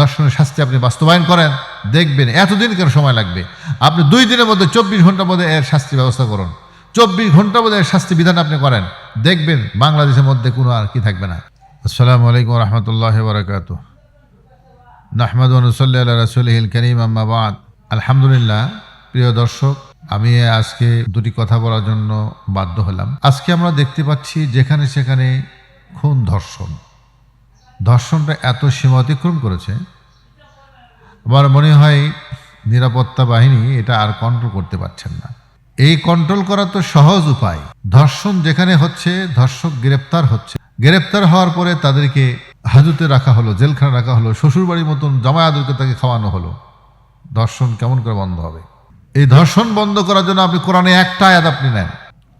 দর্শনের শাস্তি আপনি বাস্তবায়ন করেন, দেখবেন এতদিন কেন সময় লাগবে? আপনি দুই দিনের মধ্যে চব্বিশ ঘণ্টার মধ্যে এর শাস্তি ব্যবস্থা করুন। চব্বিশ ঘণ্টার মধ্যে এর শাস্তি বিধান আপনি করেন, দেখবেন বাংলাদেশের মধ্যে কোনো আর কি থাকবে না। আসসালামু আলাইকুম রহমতুল্লাহ বরকাত। নাহমদ অনুসল্লা রসুলহিল করিম আম্মাবাদ আলহামদুলিল্লাহ, প্রিয় দর্শক, আমি আজকে দুটি কথা বলার জন্য বাধ্য হলাম। আজকে আমরা দেখতে পাচ্ছি যেখানে সেখানে খুন ধর্ষণ। ধর্ষণটা এত সীমা অতিক্রম করেছে, আমার মনে হয় নিরাপত্তা বাহিনী এটা আর কন্ট্রোল করতে পারছেন না। এই কন্ট্রোল করা তো সহজ উপায়। ধর্ষণ যেখানে হচ্ছে, ধর্ষক গ্রেপ্তার হচ্ছে। গ্রেপ্তার হওয়ার পরে তাদেরকে হাজতে রাখা হলো জেলখানা রাখা হলো, শ্বশুরবাড়ির মতন জামায়াতকে তাকে খাওয়ানো হলো। ধর্ষণ কেমন করে বন্ধ হবে? এই ধর্ষণ বন্ধ করার জন্য আপনি কোরআনে একটা আয়াত আপনি নেন।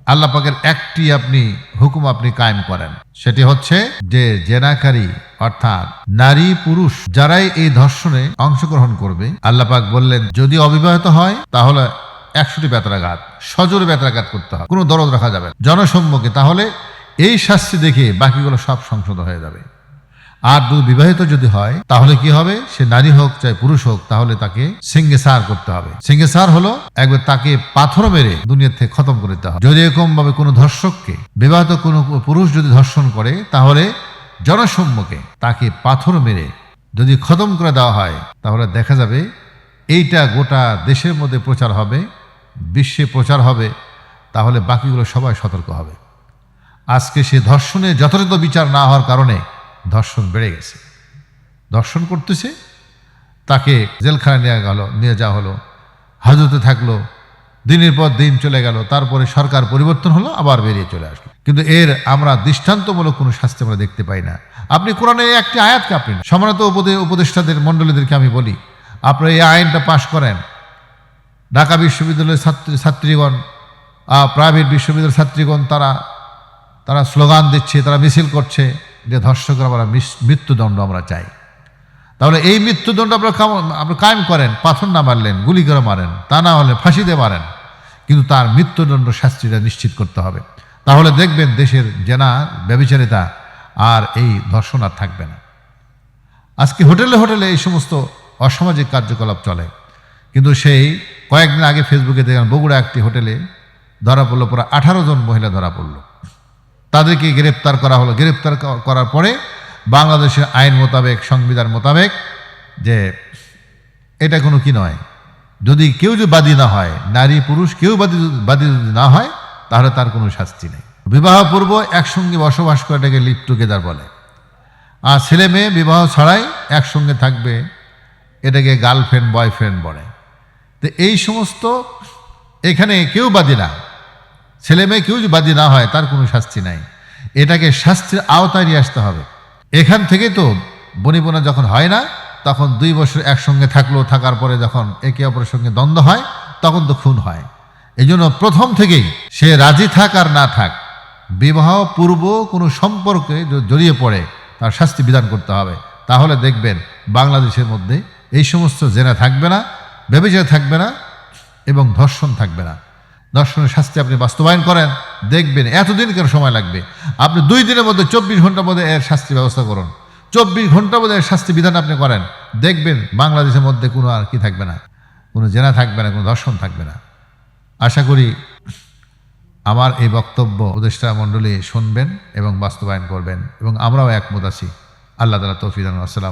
আল্লাহ পাকের একটি আপনি হুকুম আপনি কায়েম করেন সেটি হচ্ছে যে জেনাকারী অর্থাৎ নারী পুরুষ যারাই এই ধর্ষণে অংশগ্রহণ করবে, আল্লাহ পাক বললেন, যদি অবিবাহিত হয়, তাহলে একশোটি বেতরাঘাত, সজোরে বেতরাঘাত করতে হবে, কোনো দরদ রাখা যাবে। জনসম্মুখে তাহলে এই শাস্তি দেখে বাকিগুলো সব সংশোধন হয়ে যাবে আর দু বিবাহিত যদি হয়, তাহলে কি হবে? সে নারী হোক চাই পুরুষ হোক, তাহলে তাকে সিঙ্গে সার করতে হবে। সিঙ্গে সার হলো একবার তাকে পাথর মেরে দুনিয়া থেকে খতম করে দিতে হবে। যদি এরকম ভাবে কোনো ধর্ষককে, বিবাহিত কোনো পুরুষ যদি ধর্ষণ করে, তাহলে জনসম্মুখে তাকে পাথর মেরে যদি খতম করে দেওয়া হয়, তাহলে দেখা যাবে এইটা গোটা দেশের মধ্যে প্রচার হবে, বিশ্বে প্রচার হবে, তাহলে বাকিগুলো সবাই সতর্ক হবে। আজকে সে ধর্ষণে যথাযথ বিচার না হওয়ার কারণে ধর্ষণ বেড়ে গেছে। ধর্ষণ করতেছে, তাকে জেলখানায় নিয়ে গেল, নিয়ে যাওয়া হলো, হাজতে থাকল, দিনের পর দিন চলে গেল, তারপরে সরকার পরিবর্তন হলো, আবার বেরিয়ে চলে আসলো। কিন্তু এর আমরা দৃষ্টান্তমূলক কোনো শাস্তি আমরা দেখতে পাই না। আপনি কোরআনে একটি আয়াতকে আপনি সমানত উপদে, উপদেষ্টাদের, মণ্ডলীদেরকে আমি বলি, আপনারা এই আইনটা পাশ করেন। ঢাকা বিশ্ববিদ্যালয়ের ছাত্রী, ছাত্রীগণ প্রাইভেট বিশ্ববিদ্যালয়ের ছাত্রীগণ, তারা তারা স্লোগান দিচ্ছে, তারা মিছিল করছে। যে ধর্ষকের আমরা মৃত্যুদণ্ড আমরা চাই। তাহলে এই মৃত্যুদণ্ড আপনারা আপনি কায়েম করেন, পাথর না মারলেন, গুলি করে মারেন, তা না হলে ফাঁসিতে মারেন। কিন্তু তার মৃত্যুদণ্ড শাস্তিটা নিশ্চিত করতে হবে। তাহলে দেখবেন দেশের জেনা, ব্যবিচারিতা আর এই ধর্ষণ আর থাকবে না। আজকে হোটেলে হোটেলে এই সমস্ত অসামাজিক কার্যকলাপ চলে। কিন্তু সেই কয়েকদিন আগে ফেসবুকে দেখলাম বগুড়া একটি হোটেলে ধরা পড়ল, পুরো আঠারো জন মহিলা ধরা পড়ল। তাদেরকে গ্রেপ্তার করা হলো। গ্রেপ্তার করার পরে বাংলাদেশের আইন মোতাবেক, সংবিধান মোতাবেক যে এটা কোনো কি নয়। যদি কেউ যদি বাদী না হয়, নারী, পুরুষ কেউ বাদী বাদী যদি না হয়, তাহলে তার কোনো শাস্তি নেই। বিবাহ পূর্ব একসঙ্গে বসবাস করাটাকে লিভ টুগেদার বলে। আর ছেলে মেয়ে বিবাহ ছাড়াই একসঙ্গে থাকবে, এটাকে গার্লফ্রেন্ড, বয়ফ্রেন্ড বলে। তো এই সমস্ত, এখানে কেউ বাদী না। ছেলে মেয়ে কেউ যদি বাদী না হয়, তার কোনো শাস্তি নাই। এটাকে শাস্তির আওতায় নিয়ে আসতে হবে। এখান থেকে তো বনিবনা যখন হয় না, তখন দুই বছর একসঙ্গে থাকল, থাকার পরে যখন একে অপরের সঙ্গে দ্বন্দ্ব হয়, তখন তো খুন হয়। এই জন্য প্রথম থেকেই সে রাজি থাক আর না থাক, বিবাহ পূর্ব কোনো সম্পর্কে জড়িয়ে পড়ে, তার শাস্তি বিধান করতে হবে। তাহলে দেখবেন বাংলাদেশের মধ্যে এই সমস্ত জেনা থাকবে না, ব্যবচার থাকবে না এবং ধর্ষণ থাকবে না। ধর্ষণের শাস্তি আপনি বাস্তবায়ন করেন, দেখবেন এতদিন কেন সময় লাগবে? আপনি দুই দিনের মধ্যে চব্বিশ ঘণ্টার মধ্যে এর শাস্তি ব্যবস্থা করুন। চব্বিশ ঘণ্টার মধ্যে এর শাস্তি বিধান আপনি করেন, দেখবেন বাংলাদেশের মধ্যে কোনো আর কি থাকবে না, কোনো জেনা থাকবে না, কোনো দর্শন থাকবে না। আশা করি আমার এই বক্তব্য উপদেষ্টা মণ্ডলী শুনবেন এবং বাস্তবায়ন করবেন এবং আমরাও একমত আছি। আল্লাহ তালা তৌফিদান আসসালাম